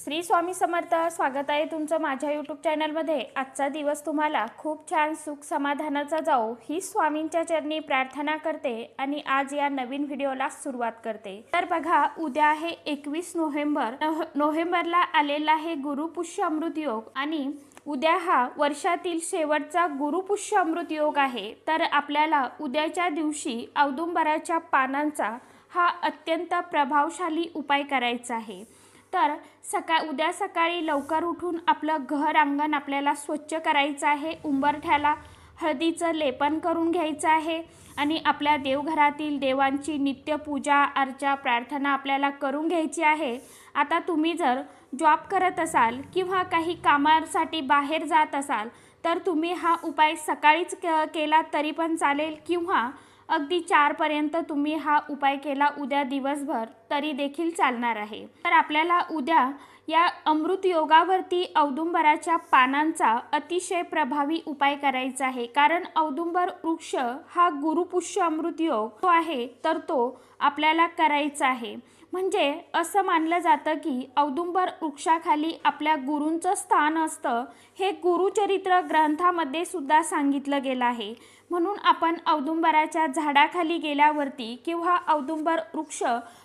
श्री स्वामी समर्थ स्वागत आहे तुमचं माझ्या यूट्यूब चॅनलमध्ये आजचा दिवस तुम्हाला खूप छान सुख समाधानाचा जाओ ही स्वामींच्या चरणी प्रार्थना करते आणि आज या नवीन व्हिडिओला सुरुवात करते. तर बघा उद्या आहे एकवीस नोव्हेंबर. नोव्हेंबरला आलेला आहे गुरुपुष्य अमृत योग आणि उद्या हा वर्षातील शेवटचा गुरुपुष्य अमृत योग आहे. तर आपल्याला उद्याच्या दिवशी औदुंबराच्या पानांचा हा अत्यंत प्रभावशाली उपाय करायचा आहे. तर सकाळ उद्या सकाळी लवकर उठून आपलं घर अंगण आपल्याला स्वच्छ करायचं आहे. उंबरठ्याला हळदीचं लेपन करून घ्यायचं आहे आणि आपल्या देवघरातील देवांची नित्य पूजा अर्चा प्रार्थना आपल्याला करून घ्यायची आहे. आता तुम्ही जर जॉब करत असाल किंवा काही कामासाठी बाहेर जात असाल तर तुम्ही हा उपाय सकाळीच क केला तरी पण चालेल किंवा अगदी चारपर्यंत तुम्ही हा उपाय केला उद्या दिवसभर तरी देखील चालणार आहे. तर आपल्याला उद्या या अमृत योगावरती औदुंबराच्या पानांचा अतिशय प्रभावी उपाय करायचा आहे. कारण औदुंबर वृक्ष हा गुरुपुष्य अमृत योग तो आहे तर तो आपल्याला करायचा आहे. म्हणजे असं मानलं जातं की औदुंबर वृक्षाखाली आपल्या गुरूंचं स्थान असतं हे गुरुचरित्र ग्रंथामध्ये सुद्धा सांगितलं गेलं आहे. म्हणून आपण औदुंबराच्या झाडाखाली गेल्यावरती किंवा औदुंबर वृक्ष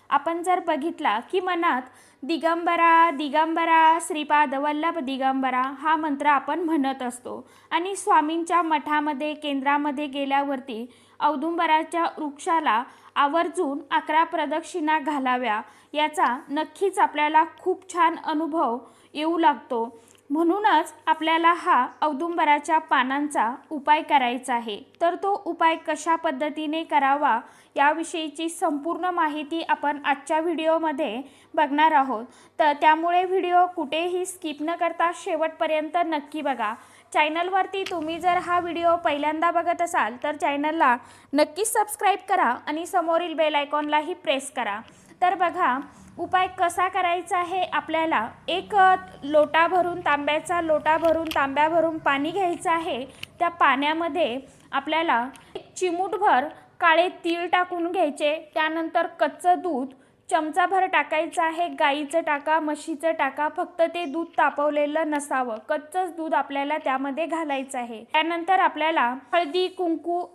आपण जर बघितला की मनात दिगंबरा दिगंबरा श्रीपाद वल्लभ दिगंबरा हा मंत्र आपण म्हणत असतो. आणि स्वामींच्या मठामध्ये केंद्रामध्ये गेल्यावरती औदुंबराच्या वृक्षाला आवर्जून अकरा प्रदक्षिणा घालाव्या याचा नक्कीच आपल्याला खूप छान अनुभव येऊ लागतो. म्हणूनच आपल्याला हा औदुंबराच्या पानांचा उपाय करायचा आहे. तर तो उपाय कशा पद्धतीने करावा याविषयीची संपूर्ण माहिती आपण आजच्या व्हिडिओमध्ये बघणार आहोत. तर त्यामुळे व्हिडिओ कुठेही स्किप न करता शेवटपर्यंत नक्की बघा. चॅनलवरती तुम्ही जर हा व्हिडिओ पहिल्यांदा बघत असाल तर चॅनलला नक्कीच सबस्क्राईब करा आणि समोरील बेल आयकॉनलाही प्रेस करा. तर बघा उपाय कसा करायचा आहे? आपल्याला एक लोटा भरून तांब्याचा लोटा भरून तांब्या भरून पाणी घ्यायचं आहे. त्या पाण्यामध्ये आपल्याला एक चिमूटभर काळे तीळ टाकून घ्यायचे. त्यानंतर कच्चं दूध चमचाभर टाकायचं आहे. गाईचं टाका म्हशीचं टाका फक्त ते दूध तापवलेलं नसावं. कच्चंच दूध आपल्याला त्यामध्ये घालायचं आहे. त्यानंतर आपल्याला हळदी कुंकू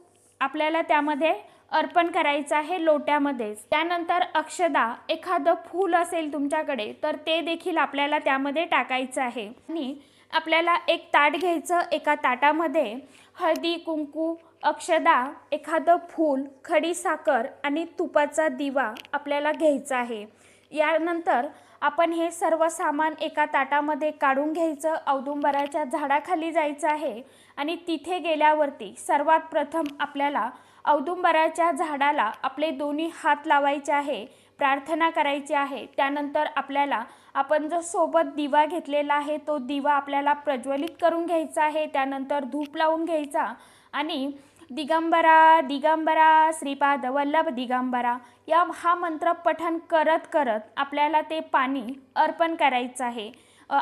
आपल्याला त्यामध्ये अर्पण करायचं आहे लोट्यामध्येच. त्यानंतर अक्षदा एखादं फूल असेल तुमच्याकडे तर ते देखील आपल्याला त्यामध्ये टाकायचं आहे. आणि आपल्याला एक ताट घ्यायचं एका ताटामध्ये हळदी कुंकू अक्षदा एखादं फूल खडी साखर आणि तुपाचा दिवा आपल्याला घ्यायचा आहे. यानंतर आपण हे सर्व सामान एका ताटामध्ये काढून घ्यायचं औदुंबराच्या झाडाखाली जायचं आहे. आणि तिथे गेल्यावरती सर्वात प्रथम आपल्याला औदुंबराच्या झाडाला आपले दोन्ही हात लावायचे आहे प्रार्थना करायची आहे. त्यानंतर आपल्याला आपण जो सोबत दिवा घेतलेला आहे तो दिवा आपल्याला प्रज्वलित करून घ्यायचा आहे. त्यानंतर धूप लावून घ्यायचा आणि दिगंबरा दिगंबरा श्रीपाद वल्लभ दिगंबरा या हा मंत्र पठण करत करत आपल्याला ते पाणी अर्पण करायचं आहे.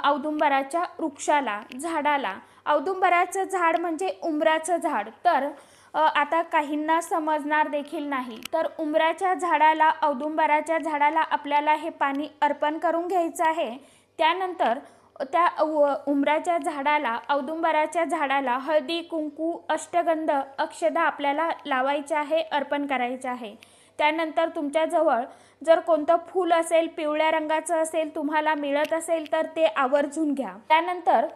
औदुंबराच्या वृक्षाला झाडाला औदुंबराचं झाड म्हणजे उंबराचं झाड. तर आता काहींना समजणार देखील नाही. तर उंबराच्या झाडाला औदुंबराच्या झाडाला आपल्याला हे पाणी अर्पण करून घ्यायचं आहे. त्यानंतर त्या उ- उंबराच्या झाडाला औदुंबराच्या झाडाला हळदी कुंकू अष्टगंध अक्षदा आपल्याला लावायचे आहे अर्पण करायचे आहे. त्यानंतर तुमच्याजवळ जर कोणतं फूल असेल पिवळ्या रंगाचं असेल तुम्हाला मिळत असेल तर ते आवर्जून घ्या. त्यानंतर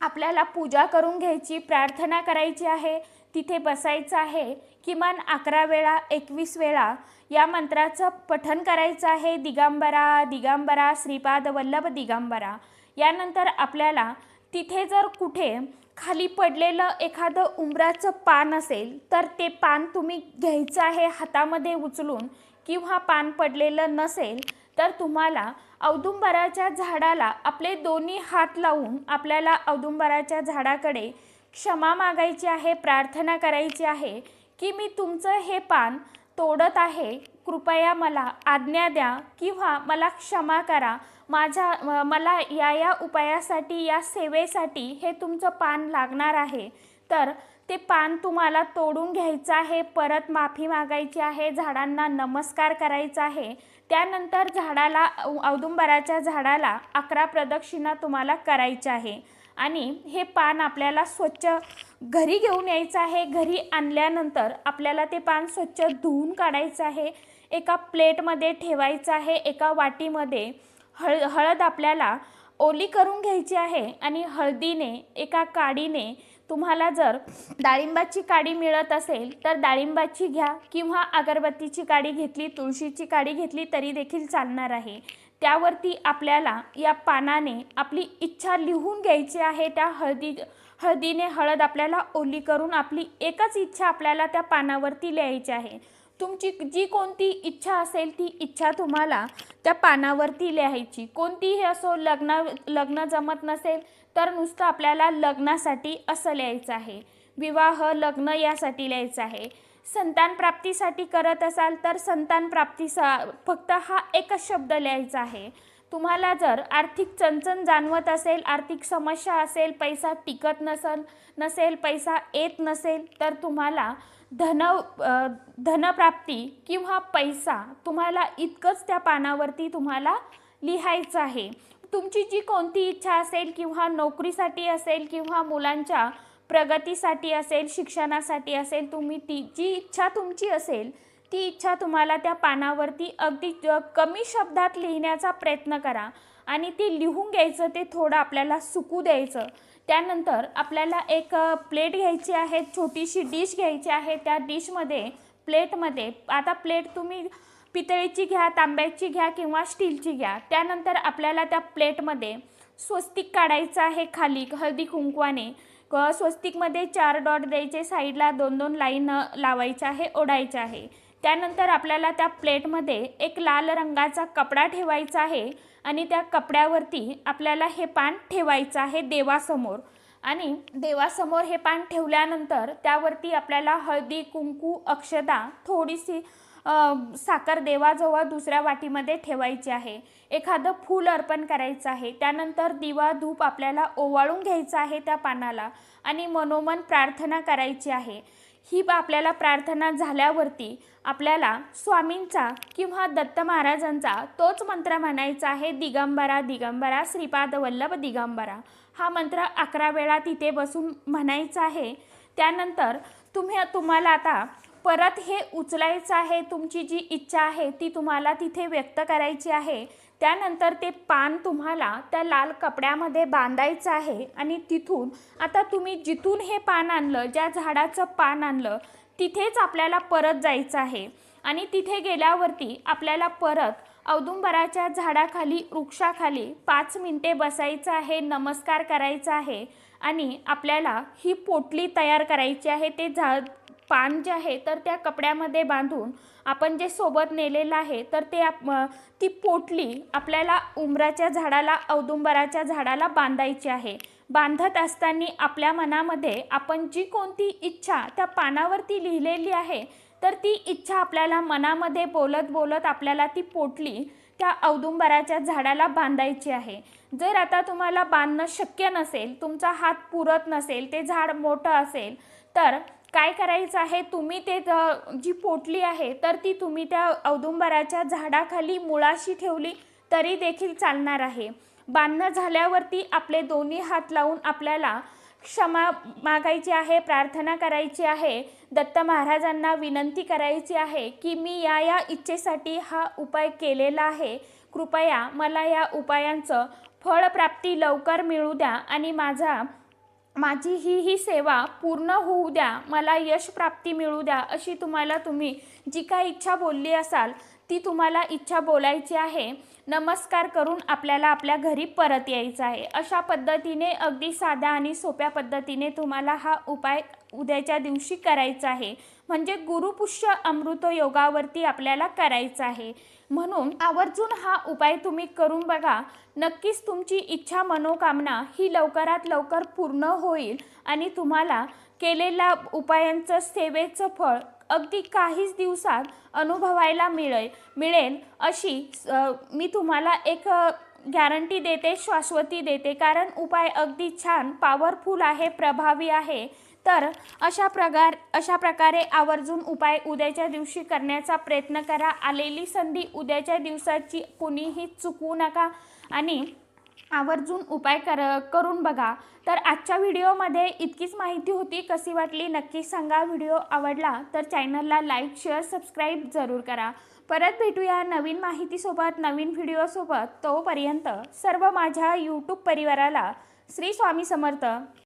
आपल्याला पूजा करून घ्यायची प्रार्थना करायची आहे तिथे बसायचं आहे. किमान अकरा वेळा एकवीस वेळा या मंत्राचं पठन करायचं आहे. दिगंबरा दिगंबरा श्रीपाद वल्लभ दिगंबरा. यानंतर आपल्याला तिथे जर कुठे खाली पडलेलं एखादं उंबराचं पान असेल तर ते पान तुम्ही घ्यायचं आहे हातामध्ये उचलून किंवा पान पडलेलं नसेल तर तुम्हाला औदुंबराच्या झाडाला आपले दोन्ही हात लावून आपल्याला औदुंबराच्या झाडाकडे क्षमा मागायची आहे प्रार्थना करायची आहे की मी तुमचं हे पान तोडत आहे. कृपया मला आज्ञा द्या किंवा मला क्षमा करा. माझ्या मला या या उपायासाठी या सेवेसाठी हे तुमचं पान लागणार आहे. तर ते पान तुम्हाला तोडून घ्यायचं आहे परत माफी मागायची आहे झाडांना नमस्कार करायचा आहे. त्यानंतर झाडाला औदुंबराच्या झाडाला अकरा प्रदक्षिणा तुम्हाला करायच्या आहे. आणि हे पान आपल्याला स्वच्छ घरी घेऊन यायचं आहे. घरी आणल्यानंतर आपल्याला ते पान स्वच्छ धुवून काढायचं आहे. एका प्लेटमध्ये ठेवायचं आहे. एका वाटीमध्ये हळ हळद आपल्याला ओली करून घ्यायची आहे. आणि हळदीने एका काडीने तुम्हाला जर डाळिंबाची काडी मिळत असेल तर डाळिंबाची घ्या किंवा अगरबत्तीची काडी घेतली तुळशीची काडी घेतली तरी देखील चालणार आहे. त्यावरती आपल्याला या पानाने आपली इच्छा लिहून घ्यायची आहे. त्या हळदी हळदीने हळद आपल्याला ओली करून आपली एकच इच्छा आपल्याला त्या पानावरती लिहायची आहे. तुमची जी कोणती इच्छा असेल ती इच्छा तुम्हाला त्या पानावरती लिहायची. कोणतीही असो लग्न लग्न जमत नसेल तर नुसतं आपल्याला लग्नासाठी असं लिहायचं आहे. विवाह लग्न यासाठी लिहायचं आहे. संतान प्राप्तीसाठी करत असाल तर संतान प्राप्तीसा फक्त हा एकच शब्द लिहायचा आहे. तुम्हाला जर आर्थिक चणचण जाणवत असेल आर्थिक समस्या असेल पैसा टिकत नसल नसेल पैसा येत नसेल तर तुम्हाला धन धनप्राप्ती किंवा पैसा तुम्हाला इतकंच त्या पानावरती तुम्हाला लिहायचं आहे. तुमची जी कोणती इच्छा असेल किंवा नोकरीसाठी असेल किंवा मुलांच्या प्रगतीसाठी असेल शिक्षणासाठी असेल तुम्ही ती जी इच्छा तुमची असेल ती इच्छा तुम्हाला त्या पानावरती अगदी कमी शब्दात लिहिण्याचा प्रयत्न करा आणि ती लिहून घ्यायचं ते थोडं आपल्याला सुकू द्यायचं. त्यानंतर आपल्याला एक प्लेट घ्यायची आहे छोटीशी डिश घ्यायची आहे त्या डिशमध्ये प्लेटमध्ये आता प्लेट तुम्ही पितळीची घ्या तांब्याची घ्या किंवा स्टीलची घ्या. त्यानंतर आपल्याला त्या प्लेटमध्ये स्वस्तिक काढायचं आहे खाली हळदी कुंकवाने. क स्वस्तिकमध्ये चार डॉट द्यायचे साईडला दोन दोन लाईन लावायचं आहे ओढायचं आहे. त्यानंतर आपल्याला त्या प्लेटमध्ये एक लाल रंगाचा कपडा ठेवायचा आहे आणि त्या कपड्यावरती आपल्याला हे पान ठेवायचं आहे देवासमोर. आणि देवासमोर हे पान ठेवल्यानंतर त्यावरती आपल्याला हळदी कुंकू अक्षता थोडीशी साखर देवाजवळ दुसऱ्या वाटीमध्ये ठेवायची आहे. एखादं फूल अर्पण करायचं आहे. त्यानंतर दिवा धूप आपल्याला ओवाळून घ्यायचं आहे त्या पानाला आणि मनोमन प्रार्थना करायची आहे. ही आपल्याला प्रार्थना झाल्यावरती आपल्याला स्वामींचा किंवा दत्त महाराजांचा तोच मंत्र म्हणायचा आहे दिगंबरा दिगंबरा श्रीपाद वल्लभ दिगंबरा. हा मंत्र अकरा वेळा तिथे बसून म्हणायचा आहे. त्यानंतर तुम्ही तुम्हाला आता परत हे उचलायचं आहे तुमची जी इच्छा आहे ती तुम्हाला तिथे व्यक्त करायची आहे. त्यानंतर ते पान तुम्हाला त्या लाल कपड्यामध्ये बांधायचं आहे आणि तिथून आता तुम्ही जिथून हे पान आणलं ज्या झाडाचं पान आणलं तिथेच आपल्याला परत जायचं आहे. आणि तिथे गेल्यावरती आपल्याला परत औदुंबराच्या झाडाखाली वृक्षाखाली पाच मिनटे बसायचं आहे नमस्कार करायचा आहे आणि आपल्याला ही पोटली तयार करायची आहे. ते झाड पान जे आहे तर त्या कपड्यामध्ये बांधून आपण जे सोबत नेलेलं आहे तर ते आप ती पोटली आपल्याला उंबराच्या झाडाला औदुंबराच्या झाडाला बांधायची आहे. बांधत असताना आपल्या मनामध्ये आपण जी कोणती इच्छा त्या पानावरती लिहिलेली आहे तर ती इच्छा आपल्याला मनामध्ये बोलत बोलत आपल्याला ती पोटली त्या औदुंबराच्या झाडाला बांधायची आहे. जर आता तुम्हाला बांधणं शक्य नसेल तुमचा हात पुरत नसेल ते झाड मोठं असेल तर काय करायचं आहे? तुम्ही ते जी पोटली आहे तर ती तुम्ही त्या औदुंबराच्या झाडाखाली मुळाशी ठेवली तरी देखील चालणार आहे. बांधणं झाल्यावरती आपले दोन्ही हात लावून आपल्याला क्षमा मागायची आहे प्रार्थना करायची आहे. दत्त महाराजांना विनंती करायची आहे की मी या या इच्छेसाठी हा उपाय केलेला आहे. कृपया मला या उपायांचं फळप्राप्ती लवकर मिळू द्या आणि माझा माझी ही ही सेवा पूर्ण होऊ द्या मला यश प्राप्ती मिळू द्या अशी तुम्हाला तुम्ही जी काय इच्छा बोलली असाल ती तुम्हाला इच्छा बोलायची आहे. नमस्कार करून आपल्याला आपल्या घरी परत यायचं आहे. अशा पद्धतीने अगदी साध्या आणि सोप्या पद्धतीने तुम्हाला हा उपाय उद्याच्या दिवशी करायचा आहे. म्हणजे गुरुपुष्य अमृत योगावरती आपल्याला करायचं आहे. म्हणून आवर्जून हा उपाय तुम्ही करून बघा. नक्कीच तुमची इच्छा मनोकामना ही लवकरात लवकर पूर्ण होईल आणि तुम्हाला केलेल्या उपायांचं सेवेचं फळ अगदी काहीच दिवसात अनुभवायला मिळेल मिळेल अशी मी तुम्हाला एक गॅरंटी देते शाश्वती देते. कारण उपाय अगदी छान पॉवरफुल आहे प्रभावी आहे. तर अशा प्रकार अशा प्रकारे आवर्जून उपाय उद्याच्या दिवशी करण्याचा प्रयत्न करा. आलेली संधी उद्याच्या दिवसाची कुणीही चुकवू नका आणि आवर्जून उपाय कर करून बघा. तर आजच्या व्हिडिओमध्ये इतकीच माहिती होती. कशी वाटली नक्की सांगा. व्हिडिओ आवडला तर चॅनलला लाईक शेअर सबस्क्राईब जरूर करा. परत भेटूया नवीन माहितीसोबत नवीन व्हिडिओसोबत. तोपर्यंत सर्व माझ्या यूट्यूब परिवाराला श्री स्वामी समर्थ.